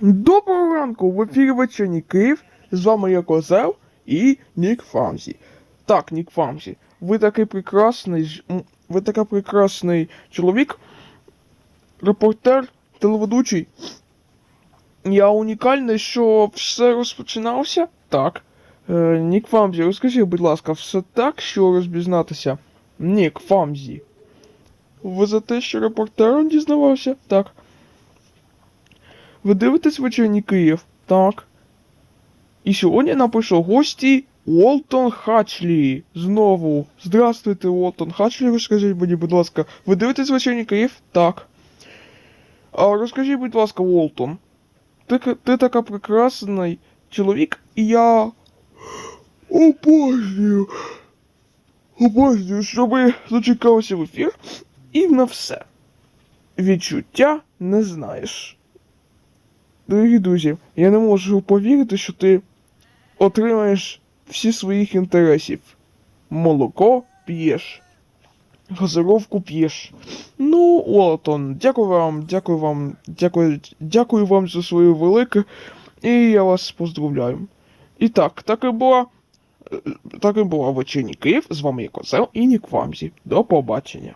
Доброго ранку! В ефірі вечірній Київ. З вами я Козел і Нік Фамзі. Так, Нік Фамзі, ви такий прекрасний, ви такий прекрасний чоловік, репортер, телеведучий. Я унікальний, що все розпочиналося? Так. Е, Нік Фамзі, розкажи, будь ласка, все так, що розпізнатися? Нік Фамзі. Ви за те, що репортером дізнавався? Так. Ви дивитесь вечірній Київ? Так. І сьогодні нам прийшов гості Уолтон Хачлі. Знову. Здравствуйте, Уолтон Хачлі, розкажіть мені, будь ласка, ви дивитесь вечірній Київ? Так. А розкажіть, будь ласка, Уолтон. Ти, ти така прекрасний чоловік, і я. Обожнюю. Обожнюю, що ви зачекалися в ефір. І на все. Відчуття не знаєш. Дорогі друзі, я не можу повірити, що ти отримаєш всі своїх інтересів. Молоко п'єш. Газировку п'єш. Ну, Уолтон, дякую вам, дякую вам, дякую, дякую вам за своє велике, і я вас поздравляю. І так, так і була. Так і була вечірній Київ. З вами я Козел і Нік Вамзі. До побачення.